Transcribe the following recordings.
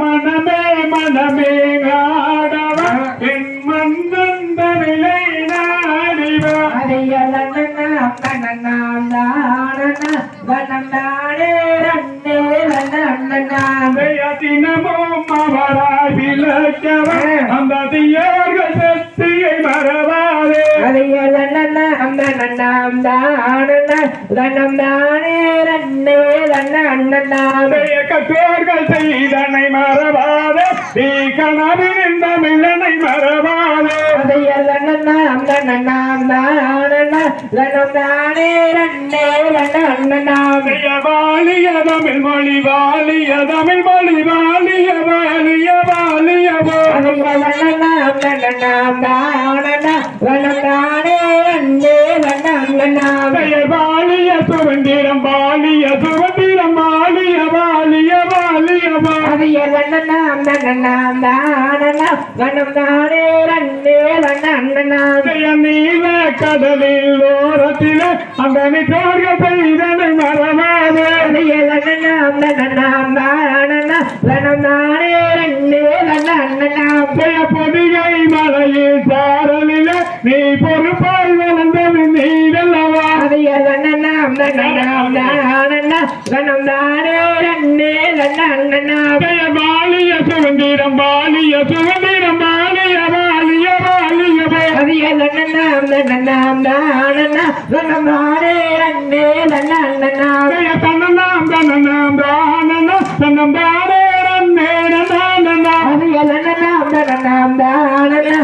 மனமே மனமே ஆடவா என் மந்தந்த நிலை நாடிவா அதையல் அண்ணனாம் கண்ணனாம் தானன தனனாம் தானன வனம் தானே ரன்னே அண்ணனாம் உடைய கற்றோர்கள் செய்தனை மறவாதே நீ கனவின் தமிழனை மறவாதே அதையல் அண்ணனாம் தனனாம் தானன வனம் தானே ரன்னே அண்ணனாம் உடைய வாலிய தமிழ் மொழி வாலிய தமிழ் மொழி வாலிய வாலிய வாலிய உடைய வாலிய சுதந்திரம் வாலிய சுதந்திரம் வாலிய வாலிய வாலிய வா. உடைய நீல கடலில் ஓரத்திலே அந்த நிற்றோர்கள் செய்தனை மறவாதே. உடைய பொதிகை மலையில் சாரலிலே நீ பொறுப்பாய் வளர்ந்தது நீரல்லவா பாலிய சுதந்திரம் பாலிய சுதந்திரம் பாலிய பாலிய பாலிய வா உடைய தன்னனாம் தன்னனாம் தானனா தன்னம் தானே நன்னே நன்னானனா தானனா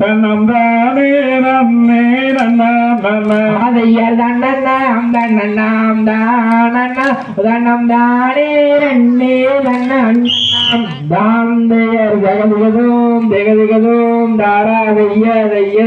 தன்னம் தானே நன்னே நன்னானனா அதையல் தன்னனாம் தன்னனாம் தானனா தன்னம் தானே ரெண்டே தன்னம் தாம் ஜெகதிகதோம் ஜெகதிகதோம் தாரா வெய்ய